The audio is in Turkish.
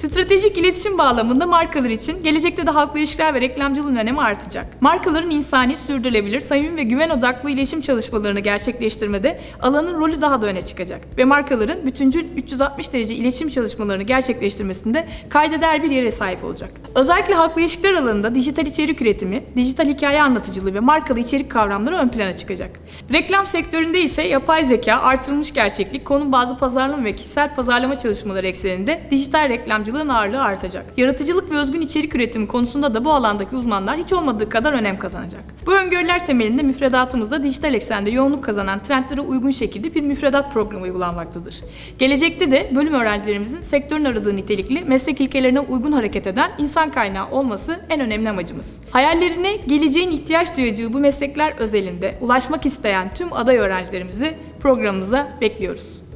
Stratejik iletişim bağlamında markalar için gelecekte de halkla ilişkiler ve reklamcılığın önemi artacak. Markaların insani, sürdürülebilir, samimi ve güven odaklı iletişim çalışmalarını gerçekleştirmede alanın rolü daha da öne çıkacak. Ve markaların bütüncül 360 derece iletişim çalışmalarını gerçekleştirmesinde kaydeder bir yere sahip olacak. Özellikle halkla ilişkiler alanında dijital içerik üretimi, dijital hikaye anlatıcılığı ve markalı içerik kavramları ön plana çıkacak. Reklam sektöründe ise yapay zeka, artırılmış gerçeklik, konum bazı pazarlama ve kişisel pazarlama çalışmaları ekseninde dijital reklamcılığın ağırlığı artacak. Yaratıcılık ve özgün içerik üretimi konusunda da bu alandaki uzmanlar hiç olmadığı kadar önem kazanacak. Bu öngörüler temelinde müfredatımızda dijital eksende yoğunluk kazanan trendlere uygun şekilde bir müfredat programı uygulanmaktadır. Gelecekte de bölüm öğrencilerimizin sektörün aradığı nitelikli, meslek ilkelerine uygun hareket eden insan kaynağı olması en önemli amacımız. Hayallerine geleceğin ihtiyaç duyacağı bu meslekler özelinde ulaşmak isteyen tüm aday öğrencilerimizi programımıza bekliyoruz.